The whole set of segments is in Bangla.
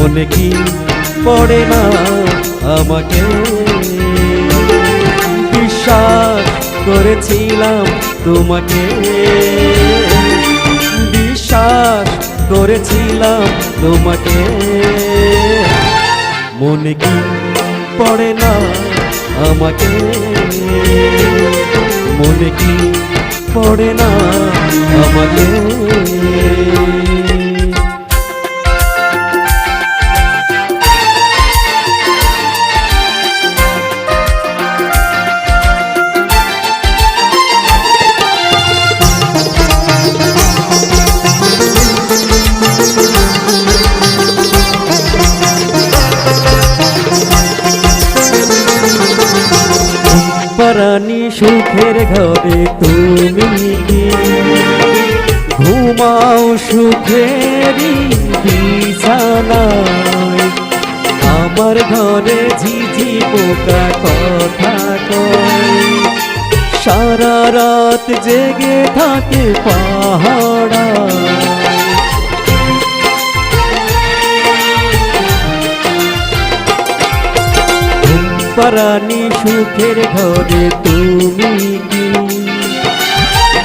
মনে কি পড়ে না আমাকে? বিশ্বাস করেছিলাম তোমাকে। বিশ্বাস করেছিলাম তোমাকে। মনে কি পড়ে না আমাকে? মনে কি পড়ে না আমাকে? সুখের ঘরে তুমি ঘুমাও সুখের আমার ঘরে ঝিঝি পোকা কথা কয়। সারা রাত জেগে থাকে পাহাড়ায়। পরানি সুখের ঘরে তুমি কি?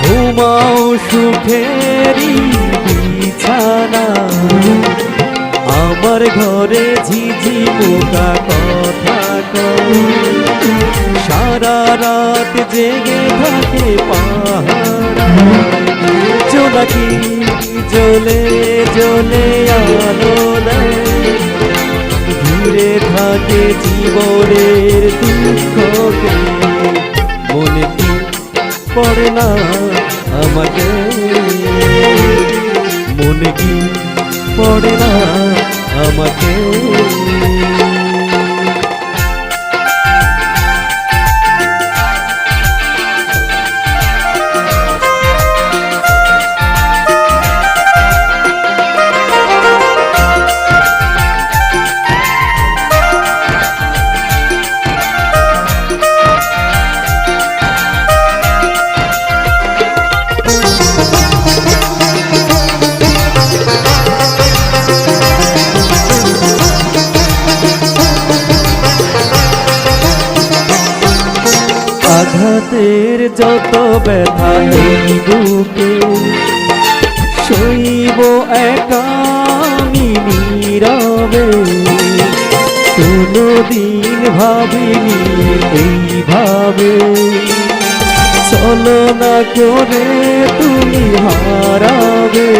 ঘুমাও সুখেরই বিছানা। আমার ঘরে ঝিঝি পোকা কথা সারা রাত জেগে থাকে পাহাড় জ্বলে জ্বলে আলো ঘিরে থাকে জীবনের দুঃখকে মনে কি পড়ে না আমাকে? মনে কি পড়ে না আমাকে? আঘাতের যত ব্যথা এই বুকে শৈব একামি নীরবে। কোনদিন ভাবিনি এইভাবে। চলো না করে তুমি হারাবে।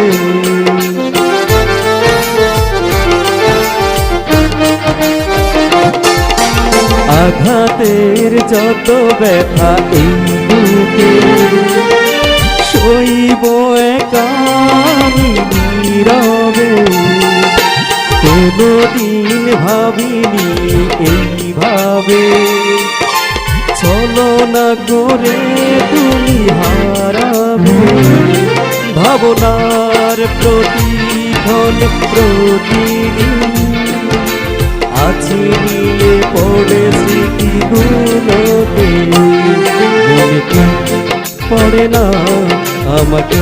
আঘাতের যত ব্যথা এই বুকে শৈব একামি কোনদিন ভাবিনি এইভাবে। চলো না করে তুমি হারাবে। ভাবনার প্রতিক্ষণ প্রতিদিন পড়ে না আমাকে।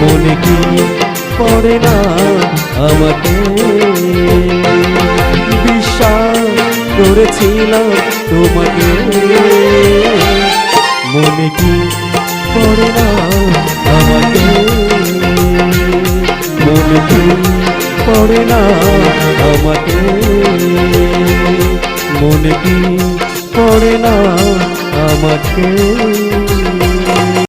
মনে কি পড়ে না আমাকে? বিশ্বাস করেছিলাম তোমাকে। মনে কি পড়ে না আমাকে? মনে কি পড়ে না আমাকে? মনে কি পড়ে না नाम के।